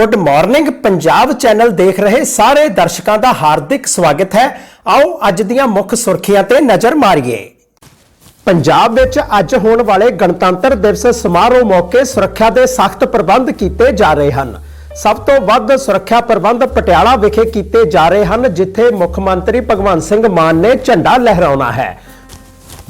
Good morning Punjab channel ਦੇਖ ਰਹੇ ਸਾਰੇ ਦਰਸ਼ਕਾਂ ਦਾ ਹਾਰਦਿਕ ਸਵਾਗਤ ਹੈ। ਆਓ ਅੱਜ ਦੀਆਂ ਮੁੱਖ ਸੁਰਖੀਆਂ ਤੇ ਨਜ਼ਰ ਮਾਰੀਏ। ਪੰਜਾਬ ਵਿੱਚ ਅੱਜ ਹੋਣ ਵਾਲੇ ਗਣਤੰਤਰ ਦਿਵਸ ਸਮਾਰੋਹ ਮੌਕੇ ਸੁਰੱਖਿਆ ਦੇ ਸਖਤ ਪ੍ਰਬੰਧ ਕੀਤੇ ਜਾ ਰਹੇ ਹਨ। ਸਭ ਤੋਂ ਵੱਧ ਸੁਰੱਖਿਆ ਪ੍ਰਬੰਧ ਪਟਿਆਲਾ ਵਿਖੇ ਕੀਤੇ ਜਾ ਰਹੇ ਹਨ, ਜਿੱਥੇ ਮੁੱਖ ਮੰਤਰੀ ਭਗਵੰਤ ਸਿੰਘ ਮਾਨ ਨੇ ਝੰਡਾ ਲਹਿਰਾਉਣਾ ਹੈ।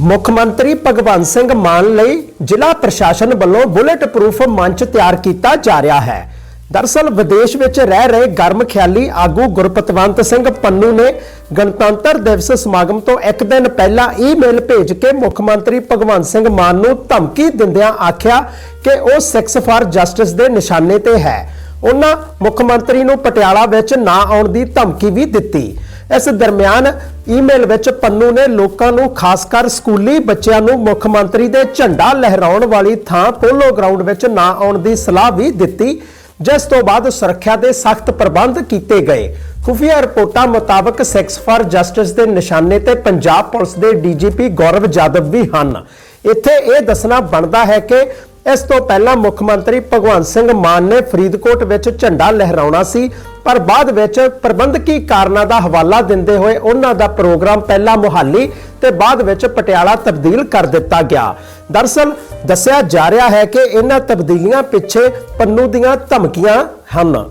ਮੁੱਖ ਮੰਤਰੀ ਭਗਵੰਤ ਸਿੰਘ ਮਾਨ ਲਈ ਜ਼ਿਲ੍ਹਾ ਪ੍ਰਸ਼ਾਸਨ ਵੱਲੋਂ ਬੁਲੇਟ ਪ੍ਰੂਫ ਮੰਚ ਤਿਆਰ ਕੀਤਾ ਜਾ ਰਿਹਾ ਹੈ। ਦਰਸਲ ਵਿਦੇਸ਼ ਵਿੱਚ ਰਹਿ ਰਹੇ ਗਰਮ ਖਿਆਲੀ ਆਗੂ ਗੁਰਪਤਵੰਤ ਸਿੰਘ ਪੰਨੂ ਨੇ ਗਣਤੰਤਰ ਦਿਵਸ ਸਮਾਗਮ ਤੋਂ ਇੱਕ ਦਿਨ ਪਹਿਲਾਂ ਈਮੇਲ ਭੇਜ ਕੇ ਮੁੱਖ ਮੰਤਰੀ ਭਗਵੰਤ ਸਿੰਘ ਮਾਨ ਨੂੰ ਧਮਕੀ ਦਿੰਦਿਆਂ ਆਖਿਆ ਕਿ ਉਹ ਸਿਕਸ ਫਾਰ ਜਸਟਿਸ ਦੇ ਨਿਸ਼ਾਨੇ ਤੇ ਹੈ। ਉਹਨਾਂ ਮੁੱਖ ਮੰਤਰੀ ਨੂੰ ਪਟਿਆਲਾ ਵਿੱਚ ਨਾ ਆਉਣ ਦੀ ਧਮਕੀ ਵੀ ਦਿੱਤੀ। ਇਸ ਦਰਮਿਆਨ ਈਮੇਲ ਵਿੱਚ ਪੰਨੂ ਨੇ ਲੋਕਾਂ ਨੂੰ ਖਾਸ ਕਰ ਸਕੂਲੀ ਬੱਚਿਆਂ ਨੂੰ ਮੁੱਖ ਮੰਤਰੀ ਦੇ ਝੰਡਾ ਲਹਿਰਾਉਣ ਵਾਲੀ ਥਾਂ ਪੋਲੋ ਗਰਾਊਂਡ ਵਿੱਚ ਨਾ ਆਉਣ ਦੀ ਸਲਾਹ ਵੀ ਦਿੱਤੀ। ਜਿਸ ਤੋਂ ਬਾਅਦ ਸੁਰੱਖਿਆ ਦੇ ਸਖਤ ਪ੍ਰਬੰਧ ਕੀਤੇ ਗਏ। ਖੁਫੀਆ ਰਿਪੋਰਟਾਂ ਮੁਤਾਬਕ ਸਿਕਸ ਫਾਰ ਜਸਟਿਸ ਦੇ ਨਿਸ਼ਾਨੇ ਤੇ ਪੰਜਾਬ ਪੁਲਿਸ ਦੇ ਡੀਜੀਪੀ ਗੌਰਵ ਜਾਦਵ ਵੀ ਹਨ। ਇੱਥੇ ਇਹ ਦੱਸਣਾ ਬਣਦਾ ਹੈ ਕਿ ਇਸ ਤੋਂ ਪਹਿਲਾਂ ਮੁੱਖ ਮੰਤਰੀ ਭਗਵੰਤ ਸਿੰਘ ਮਾਨ ਨੇ ਫਰੀਦਕੋਟ ਵਿੱਚ ਝੰਡਾ ਲਹਿਰਾਉਣਾ ਸੀ, ਪਰ ਬਾਅਦ ਵਿੱਚ ਪ੍ਰਬੰਧਕੀ ਕਾਰਨਾਂ ਦਾ ਹਵਾਲਾ ਦਿੰਦੇ ਹੋਏ ਉਹਨਾਂ ਦਾ ਪ੍ਰੋਗਰਾਮ ਪਹਿਲਾਂ ਮੁਹਾਲੀ ਤੇ ਬਾਅਦ ਵਿੱਚ ਪਟਿਆਲਾ ਤਬਦੀਲ ਕਰ ਦਿੱਤਾ ਗਿਆ। ਦਰਸਲ, ਦੱਸਿਆ ਜਾ ਰਿਹਾ ਹੈ ਕਿ ਇਹਨਾਂ ਤਬਦੀਲੀਆਂ ਪਿੱਛੇ ਪੰਨੂ ਦੀਆਂ ਧਮਕੀਆਂ ਹਨ।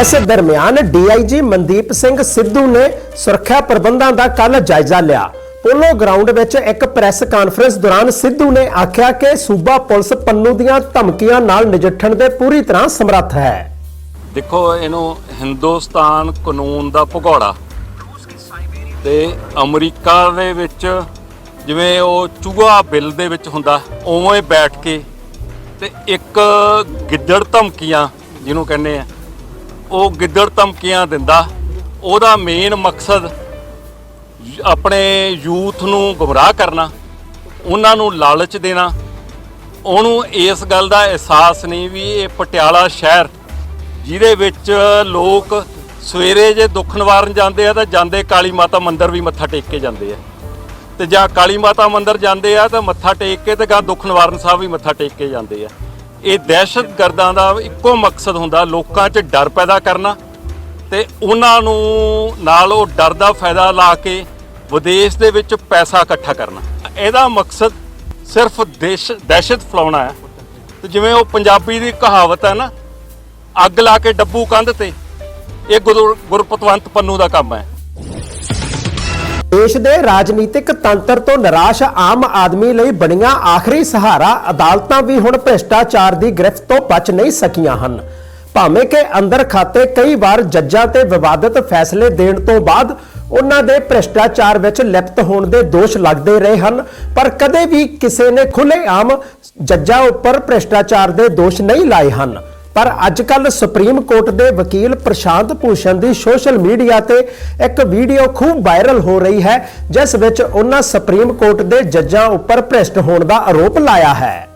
ਇਸ ਦਰਮਿਆਨ ਡੀਆਈਜੀ ਮਨਦੀਪ ਸਿੰਘ ਸਿੱਧੂ ਨੇ ਸੁਰੱਖਿਆ ਪ੍ਰਬੰਧਾਂ ਦਾ ਕੱਲ ਜਾਇਜ਼ਾ ਲਿਆ। ਪੋਲੋ ਗਰਾਊਂਡ ਵਿੱਚ ਇੱਕ ਪ੍ਰੈਸ ਕਾਨਫਰੰਸ ਦੌਰਾਨ ਸਿੱਧੂ ਨੇ ਆਖਿਆ ਕਿ ਸੂਬਾ ਪੁਲਿਸ ਪੰਨੂ ਦੀਆਂ ਧਮਕੀਆਂ ਨਾਲ ਨਜਿੱਠਣ ਦੇ ਪੂਰੀ ਤਰ੍ਹਾਂ ਸਮਰੱਥ ਹੈ। ਦੇਖੋ, ਇਹਨੂੰ ਹਿੰਦੁਸਤਾਨ ਕਾਨੂੰਨ ਦਾ ਭਗੌੜਾ ਤੇ ਅਮਰੀਕਾ ਦੇ ਵਿੱਚ ਜਿਵੇਂ ਉਹ ਚੂਹਾ ਬਿੱਲ ਦੇ ਵਿੱਚ ਹੁੰਦਾ, ਉਵੇਂ ਬੈਠ ਕੇ ਤੇ ਇੱਕ ਗਿੱਦੜ ਧਮਕੀਆਂ ਜਿਹਨੂੰ ਕਹਿੰਦੇ ਆ, ਉਹ ਗਿੱਦੜ ਧਮਕੀਆਂ ਦਿੰਦਾ, ਉਹਦਾ ਮੇਨ ਮਕਸਦ ਆਪਣੇ ਯੂਥ ਨੂੰ ਗੁੰਮਰਾਹ ਕਰਨਾ, ਉਹਨਾਂ ਨੂੰ ਲਾਲਚ ਦੇਣਾ, ਉਹਨੂੰ ਇਸ ਗੱਲ ਦਾ ਅਹਿਸਾਸ ਨਹੀਂ ਵੀ ਇਹ ਪਟਿਆਲਾ ਸ਼ਹਿਰ, ਜਿਹਦੇ ਵਿੱਚ ਲੋਕ ਸਵੇਰੇ ਜੇ ਦੁੱਖ ਨਿਵਾਰਨ ਜਾਂਦੇ ਆ ਤਾਂ ਜਾਂਦੇ ਕਾਲੀ ਮਾਤਾ ਮੰਦਿਰ ਵੀ ਮੱਥਾ ਟੇਕ ਕੇ ਜਾਂਦੇ ਆ। ਤੇ ਜਾਂ ਕਾਲੀ ਮਾਤਾ ਮੰਦਿਰ ਜਾਂਦੇ ਆ ਤਾਂ ਮੱਥਾ ਟੇਕ ਕੇ ਤੇ ਗਾ ਦੁੱਖ ਨਿਵਾਰਨ ਸਾਹਿਬ ਵੀ ਮੱਥਾ ਟੇਕ ਕੇ ਜਾਂਦੇ ਆ। ਇਹ ਦਹਿਸ਼ਤਗਰਦਾਂ ਦਾ ਇੱਕੋ ਮਕਸਦ ਹੁੰਦਾ, ਲੋਕਾਂ 'ਚ ਡਰ ਪੈਦਾ ਕਰਨਾ ਤੇ ਉਹਨਾਂ ਨੂੰ ਨਾਲ ਉਹ ਡਰ ਦਾ ਫਾਇਦਾ ਲਾ ਕੇ ਵਿਦੇਸ਼ ਦੇ ਵਿੱਚ ਪੈਸਾ ਇਕੱਠਾ ਕਰਨਾ। ਇਹਦਾ ਮਕਸਦ ਸਿਰਫ ਦੇਸ਼, ਦਹਿਸ਼ਤ ਫਲਾਉਣਾ ਹੈ। ਤੇ ਜਿਵੇਂ ਉਹ ਪੰਜਾਬੀ ਦੀ ਕਹਾਵਤ ਹੈ ਨਾ, ਅੱਗ ਲਾ ਕੇ ਡੱਬੂ ਕੰਧ ਤੇ, ਇਹ ਗੁਰਪਤਵੰਤ ਪੰਨੂ ਦਾ ਕੰਮ ਹੈ। ਦੇਸ਼ ਦੇ ਰਾਜਨੀਤਿਕ ਤੰਤਰ ਤੋਂ ਨਿਰਾਸ਼ ਆਮ ਆਦਮੀ ਲਈ ਬਣੀਆਂ ਆਖਰੀ ਸਹਾਰਾ ਅਦਾਲਤਾਂ ਵੀ ਹੁਣ ਭ੍ਰਿਸ਼ਟਾਚਾਰ ਦੀ ਗ੍ਰਿਫਤ ਤੋਂ ਬਚ ਨਹੀਂ ਸਕੀਆਂ ਹਨ। ਭਾਵੇਂ ਕਿ ਅੰਦਰ ਖਾਤੇ ਕਈ ਵਾਰ ਜੱਜਾਂ ਤੇ ਵਿਵਾਦਤ ਫੈਸਲੇ ਦੇਣ ਤੋਂ ਬਾਅਦ ਉਹਨਾਂ ਦੇ ਭ੍ਰਿਸ਼ਟਾਚਾਰ ਵਿੱਚ ਲਿਪਤ ਹੋਣ ਦੇ ਦੋਸ਼ ਲੱਗਦੇ ਰਹੇ ਹਨ, ਪਰ ਕਦੇ ਵੀ ਕਿਸੇ ਨੇ ਖੁੱਲ੍ਹੇਆਮ ਜੱਜਾਂ ਉੱਪਰ ਭ੍ਰਿਸ਼ਟਾਚਾਰ ਦੇ ਦੋਸ਼ ਨਹੀਂ ਲਾਏ ਹਨ। ਪਰ ਅੱਜ ਕੱਲ ਸੁਪਰੀਮ ਕੋਰਟ ਦੇ ਵਕੀਲ ਪ੍ਰਸ਼ਾਂਤ ਭੂਸ਼ਣ ਦੀ ਸੋਸ਼ਲ ਮੀਡੀਆ ਤੇ ਇੱਕ ਵੀਡੀਓ ਖੂਬ ਵਾਇਰਲ ਹੋ ਰਹੀ ਹੈ, ਜਿਸ ਵਿੱਚ ਉਹਨਾਂ ਸੁਪਰੀਮ ਕੋਰਟ ਦੇ ਜੱਜਾਂ ਉੱਪਰ ਭ੍ਰਿਸ਼ਟ ਹੋਣ ਦਾ ਆਰੋਪ ਲਾਇਆ ਹੈ।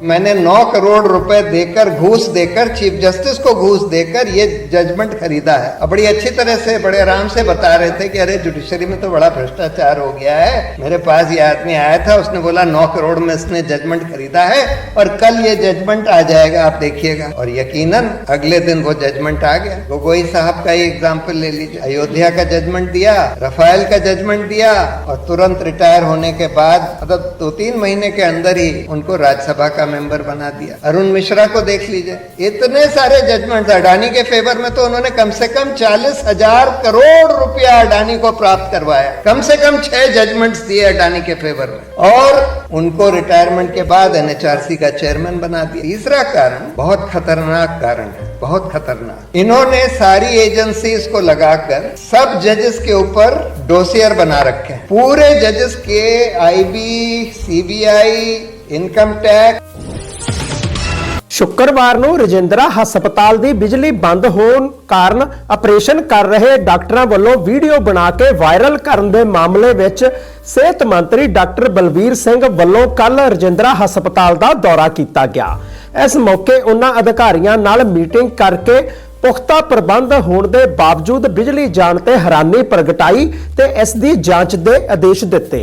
मैंने नौ करोड़ रुपए देकर, घूस देकर, चीफ जस्टिस को घूस देकर ये जजमेंट खरीदा है। और बड़ी अच्छी तरह से, बड़े आराम से बता रहे थे कि अरे जुडिशरी में तो बड़ा भ्रष्टाचार हो गया है। मेरे पास ये आदमी आया था, उसने बोला, नौ करोड़ में इसने जजमेंट खरीदा है और कल ये जजमेंट आ जाएगा, आप देखिएगा। और यकीनन, अगले दिन वो जजमेंट आ गया। गोगोई साहब का ही एग्ज़ाम्पल ले लीजिए। अयोध्या का जजमेंट दिया रफाइल का जजमेंट दिया और तुरंत रिटायर होने के बाद मतलब दो तीन महीने के अंदर ही उनको राज्यसभा का मेंबर बना दिया। अरुण मिश्रा को देख लीजिए। इतने सारे जजमेंट अडानी के फेवर में तो उन्होंने कम से कम चालीस हज़ार करोड़ रुपया अडानी को प्राप्त करवाया। कम से कम छह जजमेंट्स दिए अडानी के फेवर में। और उनको रिटायरमेंट के बाद एनएचआरसी का चेयरमैन बना दिया। तीसरा कारण, बहुत खतरनाक कारण है, बहुत खतरनाक। इन्होंने सारी एजेंसीज को लगाकर सब जजेस के ऊपर डोसियर बना रखे हैं। पूरे जजेस के आईबी सीबीआई इनकम टैक्स ਸ਼ੁੱਕਰਵਾਰ ਨੂੰ ਰਜਿੰਦਰਾ ਹਸਪਤਾਲ ਦੀ ਬਿਜਲੀ ਬੰਦ ਹੋਣ ਕਾਰਨ ਆਪਰੇਸ਼ਨ ਕਰ ਰਹੇ ਡਾਕਟਰਾਂ ਵੱਲੋਂ ਵੀਡੀਓ ਬਣਾ ਕੇ ਵਾਇਰਲ ਕਰਨ ਦੇ ਮਾਮਲੇ ਵਿੱਚ ਸਿਹਤ ਮੰਤਰੀ ਡਾਕਟਰ ਬਲਵੀਰ ਸਿੰਘ ਵੱਲੋਂ ਕੱਲ ਰਜਿੰਦਰਾ ਹਸਪਤਾਲ ਦਾ ਦੌਰਾ ਕੀਤਾ ਗਿਆ। ਇਸ ਮੌਕੇ ਉਹਨਾਂ ਅਧਿਕਾਰੀਆਂ ਨਾਲ ਮੀਟਿੰਗ ਕਰਕੇ ਪੁਖਤਾ ਪ੍ਰਬੰਧ ਹੋਣ ਦੇ ਬਾਵਜੂਦ ਬਿਜਲੀ ਜਾਣ ਤੇ ਹੈਰਾਨੀ ਪ੍ਰਗਟਾਈ ਤੇ ਇਸ ਦੀ ਜਾਂਚ ਦੇ ਆਦੇਸ਼ ਦਿੱਤੇ।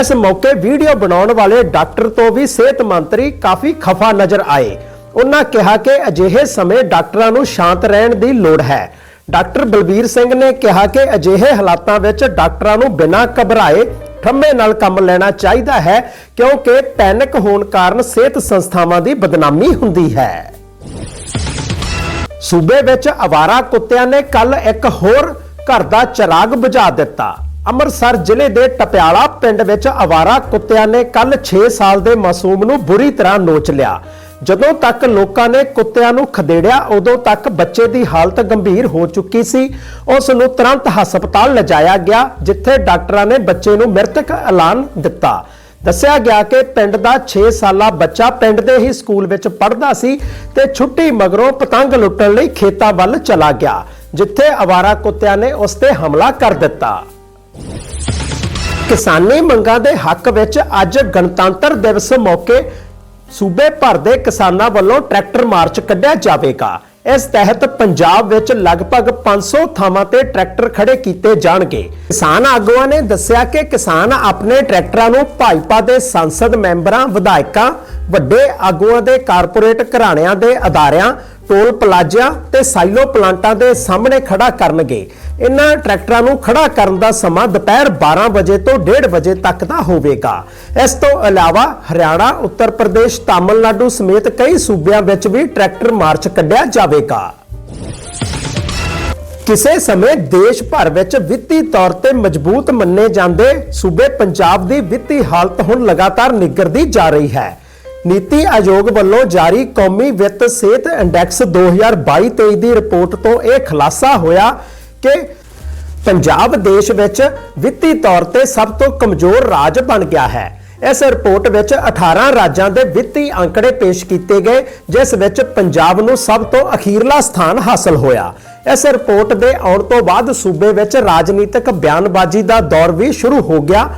ਇਸ ਮੌਕੇ ਵੀਡੀਓ ਬਣਾਉਣ ਵਾਲੇ ਡਾਕਟਰ ਤੋਂ ਵੀ ਸਿਹਤ ਮੰਤਰੀ ਕਾਫੀ ਖਫਾ ਨਜ਼ਰ ਆਏ। ਉਹਨਾਂ ਕਿਹਾ ਕਿ ਅਜਿਹੇ ਸਮੇਂ ਡਾਕਟਰਾਂ ਨੂੰ ਸ਼ਾਂਤ ਰਹਿਣ ਦੀ ਲੋੜ ਹੈ। ਡਾਕਟਰ ਬਲਬੀਰ ਸਿੰਘ ਨੇ ਕਿਹਾ ਕਿ ਅਜਿਹੇ ਹਾਲਾਤਾਂ ਵਿੱਚ ਡਾਕਟਰਾਂ ਨੂੰ ਬਿਨਾਂ ਘਬਰਾਏ ਠੰਮੇ ਨਾਲ ਕੰਮ ਲੈਣਾ ਚਾਹੀਦਾ ਹੈ, ਕਿਉਂਕਿ ਪੈਨਿਕ ਹੋਣ ਕਾਰਨ ਸਿਹਤ ਸੰਸਥਾਵਾਂ ਦੀ ਬਦਨਾਮੀ ਹੁੰਦੀ ਹੈ। ਸੂਬੇ ਵਿੱਚ ਅਵਾਰਾ ਕੁੱਤਿਆਂ ਨੇ ਕੱਲ ਇੱਕ ਹੋਰ ਘਰ ਦਾ ਚਿਰਾਗ ਬੁਝਾ ਦਿੱਤਾ। ਅੰਮ੍ਰਿਤਸਰ ਜ਼ਿਲ੍ਹੇ ਦੇ ਟਪਿਆਲਾ ਪਿੰਡ ਵਿੱਚ ਅਵਾਰਾ ਕੁੱਤਿਆਂ ਨੇ ਕੱਲ 6 ਸਾਲ ਦੇ ਮਾਸੂਮ ਨੂੰ ਬੁਰੀ ਤਰ੍ਹਾਂ ਨੋਚ ਲਿਆ। ਜਦੋਂ ਤੱਕ ਲੋਕਾਂ ਨੇ ਕੁੱਤਿਆਂ ਨੂੰ ਖਦੇੜਿਆ, ਉਦੋਂ ਤੱਕ ਬੱਚੇ ਦੀ ਹਾਲਤ ਗੰਭੀਰ ਹੋ ਚੁੱਕੀ ਸੀ। ਉਸ ਨੂੰ ਤੁਰੰਤ ਹਸਪਤਾਲ ਲਿਜਾਇਆ ਗਿਆ, ਜਿੱਥੇ ਡਾਕਟਰਾਂ ਨੇ ਬੱਚੇ ਨੂੰ ਮ੍ਰਿਤਕ ਐਲਾਨ ਦਿੱਤਾ। ਦੱਸਿਆ ਗਿਆ ਕਿ ਪਿੰਡ ਦਾ 6 ਸਾਲਾ ਬੱਚਾ ਪਿੰਡ ਦੇ ਹੀ ਸਕੂਲ ਵਿੱਚ ਪੜ੍ਹਦਾ ਸੀ ਤੇ ਛੁੱਟੀ ਮਗਰੋਂ ਪਤੰਗ ਲੁੱਟਣ ਲਈ ਖੇਤਾਂ ਵੱਲ ਚਲਾ ਗਿਆ, ਜਿੱਥੇ ਅਵਾਰਾ ਕੁੱਤਿਆਂ ਨੇ ਉਸ ਤੇ ਹਮਲਾ ਕਰ ਦਿੱਤਾ। ਕਿਸਾਨੀ ਮੰਗਾਂ ਦੇ ਹੱਕ ਵਿੱਚ ਅੱਜ ਗਣਤੰਤਰ ਦਿਵਸ ਮੌਕੇ ਸੂਬੇ ਭਰ ਦੇ ਕਿਸਾਨਾਂ ਵੱਲੋਂ ਟਰੈਕਟਰ ਮਾਰਚ ਕੱਢਿਆ ਜਾਵੇਗਾ। ਇਸ ਤਹਿਤ ਪੰਜਾਬ ਵਿੱਚ ਲਗਭਗ 500 ਥਾਵਾਂ ਤੇ ਟਰੈਕਟਰ ਖੜੇ ਕੀਤੇ ਜਾਣਗੇ। ਕਿਸਾਨ ਆਗੂਆਂ ਨੇ ਦੱਸਿਆ ਕਿ ਕਿਸਾਨ ਆਪਣੇ ਟਰੈਕਟਰਾਂ ਨੂੰ ਭਾਜਪਾ ਦੇ ਸੰਸਦ ਮੈਂਬਰਾਂ, ਵਿਧਾਇਕਾਂ, ਵੱਡੇ ਆਗੂਆਂ ਦੇ ਕਾਰਪੋਰੇਟ ਘਰਾਣਿਆਂ ਦੇ ਅਦਾਰਿਆਂ, ਟੋਲ ਪਲਾਜ਼ਿਆਂ ਤੇ ਸਾਈਲੋ ਪਲਾਂਟਾਂ ਦੇ ਸਾਹਮਣੇ ਖੜਾ ਕਰਨਗੇ। ਇਹਨਾਂ ਟਰੈਕਟਰਾਂ ਨੂੰ ਖੜਾ ਕਰਨ ਦਾ ਸਮਾਂ ਦੁਪਹਿਰ 12 ਵਜੇ ਤੋਂ 1:30 ਵਜੇ ਤੱਕ ਦਾ ਹੋਵੇਗਾ। ਇਸ ਤੋਂ ਇਲਾਵਾ ਹਰਿਆਣਾ, ਉੱਤਰ ਪ੍ਰਦੇਸ਼, ਤਾਮਿਲਨਾਡੂ ਸਮੇਤ ਕਈ ਸੂਬਿਆਂ ਵਿੱਚ ਵੀ ਟਰੈਕਟਰ ਮਾਰਚ ਕੱਢਿਆ ਜਾਵੇਗਾ। ਕਿਸੇ ਸਮੇਂ ਦੇਸ਼ ਭਰ ਵਿੱਚ ਵਿੱਤੀ ਤੌਰ ਤੇ ਮਜ਼ਬੂਤ ਮੰਨੇ ਜਾਂਦੇ ਸੂਬੇ ਪੰਜਾਬ ਦੀ ਵਿੱਤੀ ਹਾਲਤ ਹੁਣ ਲਗਾਤਾਰ ਨਿੱਘਰਦੀ ਜਾ ਰਹੀ ਹੈ। ਨੀਤੀ ਆਯੋਗ ਵੱਲੋਂ ਜਾਰੀ ਕੌਮੀ ਵਿੱਤ ਸਿਹਤ ਇੰਡੈਕਸ 2022-23 ਦੀ ਰਿਪੋਰਟ ਤੋਂ ਇਹ ਖੁਲਾਸਾ ਹੋਇਆ ਕਿ ਪੰਜਾਬ ਦੇਸ਼ ਵਿੱਚ ਵਿੱਤੀ ਤੌਰ ਤੇ ਸਭ ਤੋਂ ਕਮਜ਼ੋਰ ਰਾਜ ਬਣ ਗਿਆ ਹੈ। ਇਸ ਰਿਪੋਰਟ ਵਿੱਚ 18 ਰਾਜਾਂ ਦੇ ਵਿੱਤੀ ਅੰਕੜੇ ਪੇਸ਼ ਕੀਤੇ ਗਏ, ਜਿਸ ਵਿੱਚ ਪੰਜਾਬ ਨੂੰ ਸਭ ਤੋਂ ਅਖੀਰਲਾ ਸਥਾਨ ਹਾਸਲ ਹੋਇਆ। ਇਸ ਰਿਪੋਰਟ ਦੇ ਆਉਣ ਤੋਂ ਬਾਅਦ ਸੂਬੇ ਵਿੱਚ ਰਾਜਨੀਤਿਕ ਬਿਆਨਬਾਜ਼ੀ ਦਾ ਦੌਰ ਵੀ ਸ਼ੁਰੂ ਹੋ ਗਿਆ।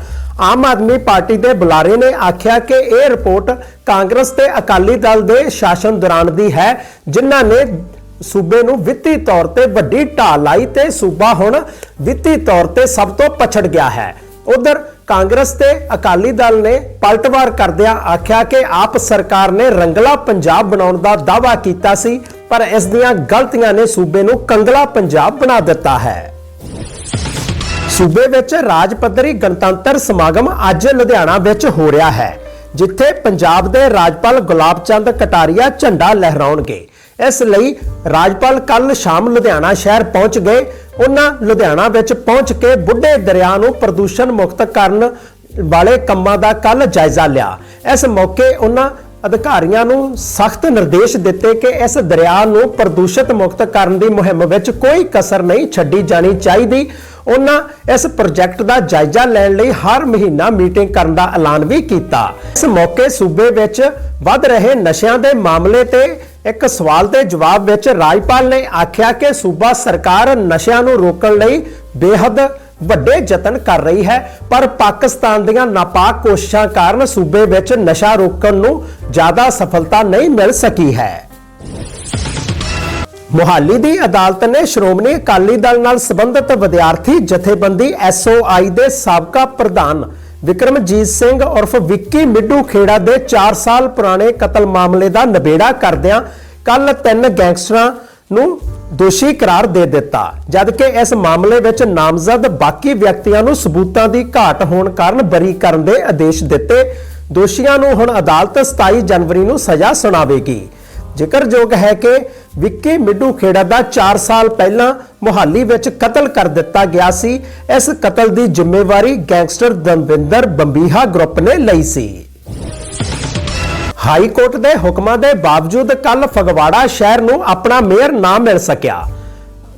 ਆਮ ਆਦਮੀ ਪਾਰਟੀ ਦੇ ਬੁਲਾਰੇ ਨੇ ਆਖਿਆ ਕਿ ਇਹ ਰਿਪੋਰਟ ਕਾਂਗਰਸ ਤੇ ਅਕਾਲੀ ਦਲ ਦੇ ਸ਼ਾਸਨ ਦੌਰਾਨ ਦੀ ਹੈ, ਜਿਨ੍ਹਾਂ ਨੇ ਸੂਬੇ ਨੂੰ ਵਿੱਤੀ ਤੌਰ ਤੇ ਵੱਡੀ ਢਾਲ ਲਾਈ ਤੇ ਸੂਬਾ ਹੁਣ ਵਿੱਤੀ ਤੌਰ ਤੇ ਸਭ ਤੋਂ ਪਛੜ ਗਿਆ ਹੈ। ਉਧਰ ਕਾਂਗਰਸ ਤੇ ਅਕਾਲੀ ਦਲ ਨੇ ਪਲਟਵਾਰ ਕਰਦਿਆਂ ਆਖਿਆ ਕਿ ਆਪ ਸਰਕਾਰ ਨੇ ਰੰਗਲਾ ਪੰਜਾਬ ਬਣਾਉਣ ਦਾ ਦਾਅਵਾ ਕੀਤਾ ਸੀ, ਪਰ ਇਸ ਦੀਆਂ ਗਲਤੀਆਂ ਨੇ ਸੂਬੇ ਨੂੰ ਕੰਗਲਾ ਪੰਜਾਬ ਬਣਾ ਦਿੱਤਾ ਹੈ। ਸੂਬੇ ਵਿੱਚ ਰਾਜ ਪੱਧਰੀ ਗਣਤੰਤਰ ਸਮਾਗਮ ਅੱਜ ਲੁਧਿਆਣਾ ਵਿੱਚ ਹੋ ਰਿਹਾ ਹੈ, ਜਿੱਥੇ ਪੰਜਾਬ ਦੇ ਰਾਜਪਾਲ ਗੁਲਾਬ ਚੰਦ ਕਟਾਰੀਆ ਝੰਡਾ ਲਹਿਰਾਉਣਗੇ। ਇਸ ਲਈ ਰਾਜਪਾਲ ਕੱਲ ਸ਼ਾਮ ਲੁਧਿਆਣਾ ਸ਼ਹਿਰ ਪਹੁੰਚ ਗਏ। ਉਹਨਾਂ ਲੁਧਿਆਣਾ ਵਿੱਚ ਪਹੁੰਚ ਕੇ ਬੁੱਢੇ ਦਰਿਆ ਨੂੰ ਪ੍ਰਦੂਸ਼ਣ ਮੁਕਤ ਕਰਨ ਵਾਲੇ ਕੰਮਾਂ ਦਾ ਕੱਲ ਜਾਇਜ਼ਾ ਲਿਆ। ਇਸ ਮੌਕੇ ਉਹਨਾਂ ਅਧਿਕਾਰੀਆਂ ਨੂੰ ਸਖਤ ਨਿਰਦੇਸ਼ ਦਿੱਤੇ ਕਿ ਇਸ ਦਰਿਆ ਨੂੰ ਪ੍ਰਦੂਸ਼ਿਤ ਮੁਕਤ ਕਰਨ ਦੀ ਮੁਹਿੰਮ ਵਿੱਚ ਕੋਈ ਕਸਰ ਨਹੀਂ ਛੱਡੀ ਜਾਣੀ ਚਾਹੀਦੀ। ਉਹਨਾਂ ਇਸ ਪ੍ਰੋਜੈਕਟ ਦਾ ਜਾਇਜ਼ਾ ਲੈਣ ਲਈ ਹਰ ਮਹੀਨਾ ਮੀਟਿੰਗ ਕਰਨ ਦਾ ਐਲਾਨ ਵੀ ਕੀਤਾ। ਇਸ ਮੌਕੇ ਸੂਬੇ ਵਿੱਚ ਵੱਧ ਰਹੇ ਨਸ਼ਿਆਂ ਦੇ ਮਾਮਲੇ ਤੇ ਇੱਕ ਸਵਾਲ ਦੇ ਜਵਾਬ ਵਿੱਚ ਰਾਜਪਾਲ ਨੇ ਆਖਿਆ ਕਿ ਸੂਬਾ ਸਰਕਾਰ ਨਸ਼ਿਆਂ ਨੂੰ ਰੋਕਣ ਲਈ ਬੇਹੱਦ ਵੱਡੇ ਯਤਨ ਕਰ ਰਹੀ ਹੈ, ਪਰ ਪਾਕਿਸਤਾਨ ਦੀਆਂ ਨਾਪਾਕ ਕੋਸ਼ਿਸ਼ਾਂ ਕਾਰਨ ਸੂਬੇ ਵਿੱਚ ਨਸ਼ਾ ਰੋਕਣ ਨੂੰ ਜ਼ਿਆਦਾ ਸਫਲਤਾ ਨਹੀਂ ਮਿਲ ਸਕੀ ਹੈ। ਮੁਹਾਲੀ ਦੀ ਅਦਾਲਤ ਨੇ ਸ਼੍ਰੋਮਣੀ ਅਕਾਲੀ ਦਲ ਨਾਲ ਸੰਬੰਧਿਤ ਵਿਦਿਆਰਥੀ ਜਥੇਬੰਦੀ ਐਸਓਆਈ ਦੇ ਸਾਬਕਾ ਪ੍ਰਧਾਨ ਵਿਕਰਮਜੀਤ ਸਿੰਘ ਉਰਫ ਵਿੱਕੀ ਮਿੱਡੂ ਖੇੜਾ ਦੇ 4 ਸਾਲ ਪੁਰਾਣੇ ਕਤਲ ਮਾਮਲੇ ਦਾ ਨਿਬੇੜਾ ਕਰਦਿਆਂ ਕੱਲ ਤਿੰਨ ਗੈਂਗਸਟਰਾਂ ਨੂੰ ਦੋਸ਼ੀ ਕਰਾਰ ਦੇ ਦਿੱਤਾ। ਜਦਕਿ ਇਸ ਮਾਮਲੇ ਵਿੱਚ ਨਾਮਜ਼ਦ ਬਾਕੀ ਵਿਅਕਤੀਆਂ ਨੂੰ ਸਬੂਤਾਂ ਦੀ ਘਾਟ ਹੋਣ ਕਾਰਨ ਬਰੀ ਕਰਨ ਦੇ ਆਦੇਸ਼ ਦਿੱਤੇ, ਦੋਸ਼ੀਆਂ ਨੂੰ ਹੁਣ ਅਦਾਲਤ 27 ਜਨਵਰੀ ਨੂੰ ਸਜ਼ਾ ਸੁਣਾਵੇਗੀ। ਜ਼ਿਕਰਯੋਗ ਹੈ ਕਿ ਵਿੱਕੀ ਮਿੱਡੂ ਖੇੜਾ ਦਾ 4 ਸਾਲ ਪਹਿਲਾਂ ਮੁਹਾਲੀ ਵਿੱਚ ਕਤਲ ਕਰ ਦਿੱਤਾ ਗਿਆ ਸੀ। ਇਸ ਕਤਲ ਦੀ ਜ਼ਿੰਮੇਵਾਰੀ ਗੈਂਗਸਟਰ ਦਮਵਿੰਦਰ ਬੰਬੀਹਾ ਗਰੁੱਪ ਨੇ ਲਈ ਸੀ। ਹਾਈ ਕੋਰਟ ਦੇ ਹੁਕਮਾਂ ਦੇ ਬਾਵਜੂਦ ਕੱਲ ਫਗਵਾੜਾ ਸ਼ਹਿਰ ਨੂੰ ਆਪਣਾ ਮੇਅਰ ਨਾ ਮਿਲ ਸਕਿਆ।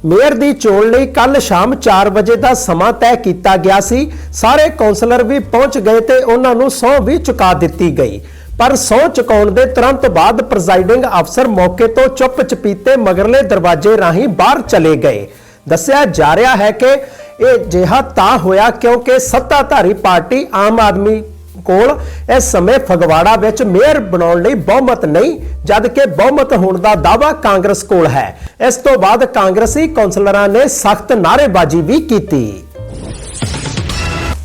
ਮੇਅਰ ਦੀ ਚੋਣ ਲਈ ਕੱਲ ਸ਼ਾਮ 4 ਵਜੇ ਦਾ ਸਮਾਂ ਤੈਅ ਕੀਤਾ ਗਿਆ ਸੀ। ਸਾਰੇ ਕਾਉਂਸਲਰ ਵੀ ਪਹੁੰਚ ਗਏ ਤੇ ਉਹਨਾਂ ਨੂੰ ਸਹੁੰ ਵੀ ਚੁਕਾ ਦਿੱਤੀ ਗਈ। ਪਰ ਸਹੁੰ ਚੁਕਾਉਣ ਦੇ ਤੁਰੰਤ ਬਾਅਦ ਪ੍ਰੈਜ਼ਾਈਡਿੰਗ ਅਫਸਰ ਮੌਕੇ ਤੋਂ ਚੁੱਪ ਚਪੀਤੇ ਮਗਰਲੇ ਦਰਵਾਜ਼ੇ ਰਾਹੀਂ ਬਾਹਰ ਚਲੇ ਗਏ। ਦੱਸਿਆ ਜਾ ਰਿਹਾ ਹੈ ਕਿ ਇਹ ਜਿਹਾ ਤਾਂ ਹੋਇਆ ਕਿਉਂਕਿ ਸੱਤਾਧਾਰੀ ਪਾਰਟੀ ਆਮ ਆਦਮੀ ਕੋਲ ਇਸ ਸਮੇਂ ਫਗਵਾੜਾ ਵਿੱਚ ਮੇਅਰ ਬਣਾਉਣ ਲਈ ਬਹੁਮਤ ਨਹੀਂ ਜਦ ਕਿ ਬਹੁਮਤ ਹੋਣ ਦਾ ਦਾਅਵਾ ਕਾਂਗਰਸ ਕੋਲ ਹੈ। ਇਸ ਤੋਂ ਬਾਅਦ ਕਾਂਗਰਸੀ ਕੌਂਸਲਰਾਂ ਨੇ ਸਖਤ ਨਾਅਰੇਬਾਜ਼ੀ ਵੀ ਕੀਤੀ।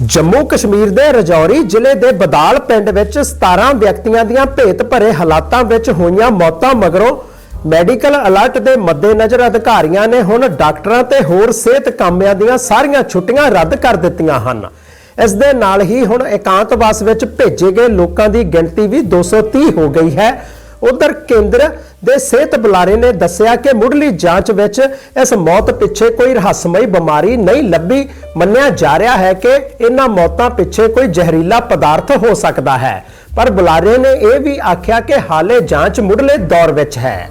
ਜੰਮੂ ਕਸ਼ਮੀਰ ਦੇ ਰਜੌਰੀ ਜ਼ਿਲ੍ਹੇ ਦੇ ਬਦਾਲ ਪਿੰਡ ਵਿੱਚ 17 ਵਿਅਕਤੀਆਂ ਦੀਆਂ ਭੇਤ ਭਰੇ ਹਾਲਾਤਾਂ ਵਿੱਚ ਹੋਈਆਂ ਮੌਤਾਂ ਮਗਰੋਂ ਮੈਡੀਕਲ ਅਲਰਟ ਦੇ ਮੱਦੇਨਜ਼ਰ ਅਧਿਕਾਰੀਆਂ ਨੇ ਹੁਣ ਡਾਕਟਰਾਂ ਤੇ ਹੋਰ ਸਿਹਤ ਕਾਮਿਆਂ ਦੀਆਂ ਸਾਰੀਆਂ ਛੁੱਟੀਆਂ ਰੱਦ ਕਰ ਦਿੱਤੀਆਂ ਹਨ। ਇਸ ਦੇ ਨਾਲ ਹੀ ਹੁਣ ਇਕਾਂਤਵਾਸ ਵਿੱਚ ਭੇਜੇ ਗਏ ਲੋਕਾਂ ਦੀ ਗਿਣਤੀ ਵੀ 230 ਹੋ ਗਈ ਹੈ। ਉਧਰ ਕੇਂਦਰ ਦੇ ਸਿਹਤ ਬੁਲਾਰੇ ਨੇ ਦੱਸਿਆ ਕਿ ਮੁੱਢਲੀ ਜਾਂਚ ਵਿੱਚ ਇਸ ਮੌਤ ਪਿੱਛੇ ਕੋਈ ਰਹੱਸਮਈ ਬਿਮਾਰੀ ਨਹੀਂ ਲੱਭੀ। ਮੰਨਿਆ ਜਾ ਰਿਹਾ ਹੈ ਕਿ ਇਹਨਾਂ ਮੌਤਾਂ ਪਿੱਛੇ ਕੋਈ ਜ਼ਹਿਰੀਲਾ ਪਦਾਰਥ ਹੋ ਸਕਦਾ ਹੈ। ਪਰ ਬੁਲਾਰੇ ਨੇ ਇਹ ਵੀ ਆਖਿਆ ਕਿ ਹਾਲੇ ਜਾਂਚ ਮੁੱਢਲੇ ਦੌਰ ਵਿੱਚ ਹੈ।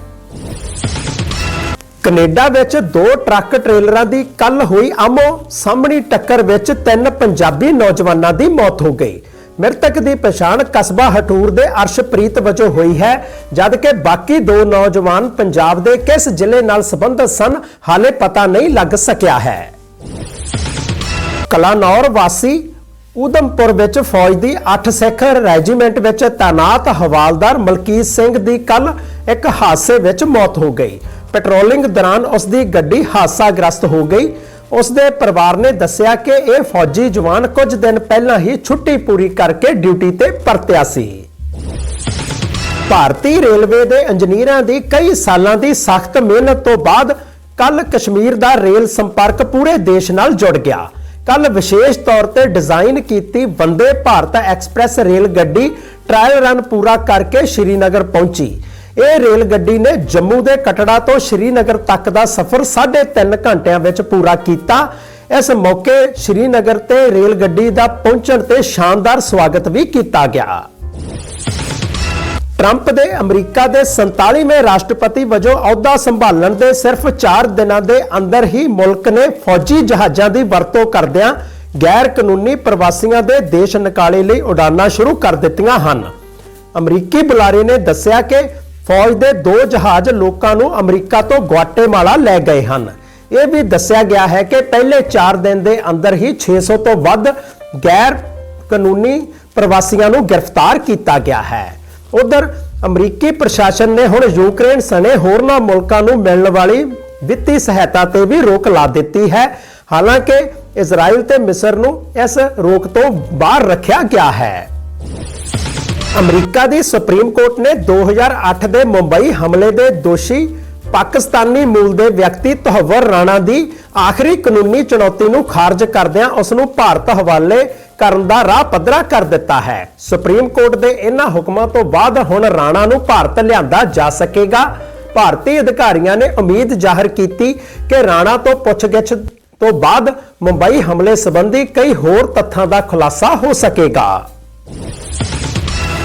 ਕੈਨੇਡਾ ਵਿੱਚ ਦੋ ਟਰੱਕ ਟ੍ਰੇਲਰਾਂ ਦੀ ਕੱਲ ਹੋਈ ਆਮੋ। ਸਾਹਮਣੀ ਟੱਕਰ ਵਿੱਚ ਤਿੰਨ ਪੰਜਾਬੀ ਨੌਜਵਾਨਾਂ ਦੀ ਮੌਤ ਹੋ ਗਈ। ਮ੍ਰਿਤਕ ਦੀ ਪਛਾਣ ਕਸਬਾ ਹਟੂਰ ਦੇ ਅਰਸ਼ਪ੍ਰੀਤ ਵਜੋਂ ਹੋਈ ਹੈ, ਜਦਕਿ ਬਾਕੀ ਦੋ ਨੌਜਵਾਨ ਪੰਜਾਬ ਦੇ ਕਿਸ ਜ਼ਿਲ੍ਹੇ ਨਾਲ ਸੰਬੰਧਿਤ ਸਨ, ਹਾਲੇ ਪਤਾ ਨਹੀਂ ਲੱਗ ਸਕਿਆ ਹੈ। ਕਲਾਨੌਰ ਵਾਸੀ ਉਦਮਪੁਰ ਵਿੱਚ ਫੌਜ ਦੀ 8 ਸਿੱਖ ਰੈਜੀਮੈਂਟ ਵਿੱਚ ਤਾਇਨਾਤ ਹਵਾਲਦਾਰ ਮਲਕੀਤ ਸਿੰਘ ਦੀ ਕੱਲ ਇੱਕ ਹਾਦਸੇ ਵਿੱਚ ਮੌਤ ਹੋ ਗਈ। ਪੈਟਰੋਲਿੰਗ ਦੌਰਾਨ ਉਸ ਦੀ ਗੱਡੀ ਹਾਦਸਾਗ੍ਰਸਤ ਹੋ ਗਈ। ਉਸ ਦੇ ਪਰਿਵਾਰ ਨੇ ਦੱਸਿਆ ਕਿ ਇਹ ਫੌਜੀ ਜਵਾਨ ਕੁਝ ਦਿਨ ਪਹਿਲਾਂ ਹੀ ਛੁੱਟੀ ਪੂਰੀ ਕਰਕੇ ਡਿਊਟੀ ਤੇ ਪਰਤਿਆ ਸੀ। ਭਾਰਤੀ ਰੇਲਵੇ ਦੇ ਇੰਜੀਨੀਅਰਾਂ ਦੀ ਕਈ ਸਾਲਾਂ ਦੀ ਸਖਤ ਮਿਹਨਤ ਤੋਂ ਬਾਅਦ ਕੱਲ ਕਸ਼ਮੀਰ ਦਾ ਰੇਲ ਸੰਪਰਕ ਪੂਰੇ ਦੇਸ਼ ਨਾਲ ਜੁੜ ਗਿਆ। ਕੱਲ ਵਿਸ਼ੇਸ਼ ਤੌਰ ਤੇ ਡਿਜ਼ਾਈਨ ਕੀਤੀ ਵੰਦੇ ਭਾਰਤ ਐਕਸਪ੍ਰੈਸ ਰੇਲ ਗੱਡੀ ਟ੍ਰਾਇਲ ਰਨ ਪੂਰਾ ਕਰਕੇ ਸ਼੍ਰੀਨਗਰ ਪਹੁੰਚੀ। ਇਹ ਰੇਲ ਗੱਡੀ ਨੇ ਜੰਮੂ ਦੇ ਕਟੜਾ ਤੋਂ ਸ਼੍ਰੀਨਗਰ ਤੱਕ ਦਾ ਸਫ਼ਰ 3.5 ਘੰਟਿਆਂ ਵਿੱਚ ਪੂਰਾ ਕੀਤਾ। ਇਸ ਮੌਕੇ ਸ਼੍ਰੀਨਗਰ ਤੇ ਰੇਲ ਗੱਡੀ ਦਾ ਪਹੁੰਚਣ ਤੇ ਸ਼ਾਨਦਾਰ ਸਵਾਗਤ ਵੀ ਕੀਤਾ ਗਿਆ। ਟਰੰਪ ਦੇ ਅਮਰੀਕਾ ਦੇ 47ਵੇਂ ਰਾਸ਼ਟਰਪਤੀ ਵਜੋਂ ਅਹੁਦਾ ਸੰਭਾਲਣ ਦੇ ਸਿਰਫ 4 ਦਿਨਾਂ ਦੇ ਅੰਦਰ ਹੀ ਮੁਲਕ ਨੇ ਫੌਜੀ ਜਹਾਜ਼ਾਂ ਦੀ ਵਰਤੋਂ ਕਰਦਿਆਂ ਗੈਰ ਕਾਨੂੰਨੀ ਪ੍ਰਵਾਸੀਆਂ ਦੇ ਦੇਸ਼ ਨਿਕਾਲੇ ਲਈ ਉਡਾਨਾਂ ਸ਼ੁਰੂ ਕਰ ਦਿੱਤੀਆਂ ਹਨ। ਅਮਰੀਕੀ ਬੁਲਾਰੇ ਨੇ ਦੱਸਿਆ ਕਿ ਫੌਜ ਦੇ ਦੋ ਜਹਾਜ਼ ਲੋਕਾਂ ਨੂੰ ਅਮਰੀਕਾ ਤੋਂ ਗੁਆਟੇਮਾਲਾ ਲੈ ਗਏ ਹਨ। ਇਹ ਵੀ ਦੱਸਿਆ ਗਿਆ ਹੈ ਕਿ ਪਹਿਲੇ 4 ਦਿਨ ਦੇ ਅੰਦਰ ਹੀ 600 ਤੋਂ ਵੱਧ ਗੈਰ ਕਾਨੂੰਨੀ ਪ੍ਰਵਾਸੀਆਂ ਨੂੰ ਗ੍ਰਿਫਤਾਰ ਕੀਤਾ ਗਿਆ ਹੈ। ਉਧਰ ਅਮਰੀਕੀ ਪ੍ਰਸ਼ਾਸਨ ਨੇ ਹੁਣ ਯੂਕਰੇਨ ਸਣੇ ਹੋਰਨਾਂ ਮੁਲਕਾਂ ਨੂੰ ਮਿਲਣ ਵਾਲੀ ਵਿੱਤੀ ਸਹਾਇਤਾ ਤੇ ਵੀ ਰੋਕ ਲਾ ਦਿੱਤੀ ਹੈ। ਹਾਲਾਂਕਿ ਇਜ਼ਰਾਈਲ ਤੇ ਮਿਸਰ ਨੂੰ ਇਸ ਰੋਕ ਤੋਂ ਬਾਹਰ ਰੱਖਿਆ ਗਿਆ ਹੈ। ਅਮਰੀਕਾ ਦੀ ਸੁਪਰੀਮ ਕੋਰਟ ਨੇ 2008 ਦੇ ਮੁੰਬਈ ਹਮਲੇ ਦੇ ਦੋਸ਼ੀ ਪਾਕਿਸਤਾਨੀ ਮੂਲ ਦੇ ਵਿਅਕਤੀ ਤਹਵਰ ਰਾਣਾ ਦੀ ਆਖਰੀ ਕਾਨੂੰਨੀ ਚੁਣੌਤੀ ਨੂੰ ਖਾਰਜ ਕਰਦਿਆਂ ਉਸ ਨੂੰ ਭਾਰਤ ਹਵਾਲੇ ਕਰਨ ਦਾ ਰਾਹ ਪੱਧਰਾ ਕਰ ਦਿੱਤਾ ਹੈ। ਸੁਪਰੀਮ ਕੋਰਟ ਦੇ ਇਹਨਾਂ ਹੁਕਮਾਂ ਤੋਂ ਬਾਅਦ ਹੁਣ ਰਾਣਾ ਨੂੰ ਭਾਰਤ ਲਿਆਂਦਾ ਜਾ ਸਕੇਗਾ। ਭਾਰਤੀ ਅਧਿਕਾਰੀਆਂ ਨੇ ਉਮੀਦ ਜ਼ਾਹਰ ਕੀਤੀ ਕਿ ਰਾਣਾ ਤੋਂ ਪੁੱਛਗਿੱਛ ਤੋਂ ਬਾਅਦ ਮੁੰਬਈ ਹਮਲੇ ਸੰਬੰਧੀ ਕਈ ਹੋਰ ਤੱਥਾਂ ਦਾ ਖੁਲਾਸਾ ਹੋ ਸਕੇਗਾ।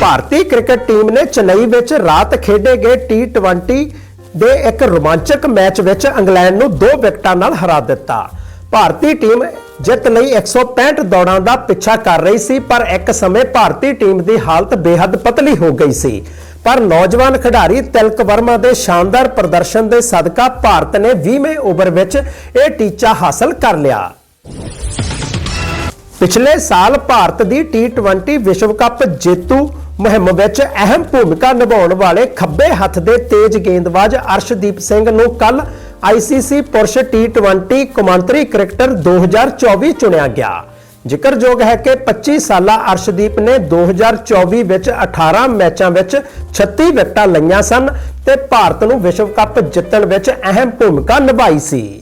ਭਾਰਤੀ ਕ੍ਰਿਕਟ ਟੀਮ ਨੇ ਚੇਨਈ ਵਿੱਚ ਰਾਤ ਖੇਡੇ ਗਏ T20 ਦੇ ਇੱਕ ਰੋਮਾਂਚਕ ਮੈਚ ਵਿੱਚ ਇੰਗਲੈਂਡ ਨੂੰ 2 ਵਿਕਟਾਂ ਨਾਲ ਹਰਾ ਦਿੱਤਾ। ਭਾਰਤੀ ਟੀਮ ਜਿੱਤ ਲਈ 165 ਦੌੜਾਂ ਦਾ ਪਿੱਛਾ ਕਰ ਰਹੀ ਸੀ, ਪਰ ਇੱਕ ਸਮੇਂ ਭਾਰਤੀ ਟੀਮ ਦੀ ਹਾਲਤ ਬੇਹੱਦ ਪਤਲੀ ਹੋ ਗਈ ਸੀ। ਪਰ ਨੌਜਵਾਨ ਖਿਡਾਰੀ ਤਿਲਕ ਵਰਮਾ ਦੇ ਸ਼ਾਨਦਾਰ ਪ੍ਰਦਰਸ਼ਨ ਦੇ ਸਦਕਾ ਭਾਰਤ ਨੇ 20ਵੇਂ ਓਵਰ ਵਿੱਚ ਇਹ ਟੀਚਾ ਹਾਸਲ ਕਰ ਲਿਆ। ਪਿਛਲੇ ਸਾਲ ਭਾਰਤ ਦੀ T20 ਵਿਸ਼ਵ ਕੱਪ ਜੇਤੂ ਮੁਹਿੰਮ ਵਿੱਚ ਅਹਿਮ ਭੂਮਿਕਾ ਨਿਭਾਉਣ ਵਾਲੇ ਖੱਬੇ ਹੱਥ ਦੇ ਤੇਜ਼ ਗੇਂਦਬਾਜ਼ ਅਰਸ਼ਦੀਪ ਸਿੰਘ ਨੂੰ ਕੱਲ ICC ਪੁਰਸ਼ T20 ਕੌਮਾਂਤਰੀ ਕ੍ਰਿਕਟਰ 2024 ਚੁਣਿਆ ਗਿਆ। ਜ਼ਿਕਰਯੋਗ ਹੈ ਕਿ 25 ਸਾਲਾ ਅਰਸ਼ਦੀਪ ਨੇ 2024 ਵਿੱਚ 18 ਮੈਚਾਂ ਵਿੱਚ 36 ਵਿਕਟਾਂ ਲਈਆਂ ਸਨ ਤੇ ਭਾਰਤ ਨੂੰ ਵਿਸ਼ਵ ਕੱਪ ਜਿੱਤਣ ਵਿੱਚ ਅਹਿਮ ਭੂਮਿਕਾ ਨਿਭਾਈ ਸੀ।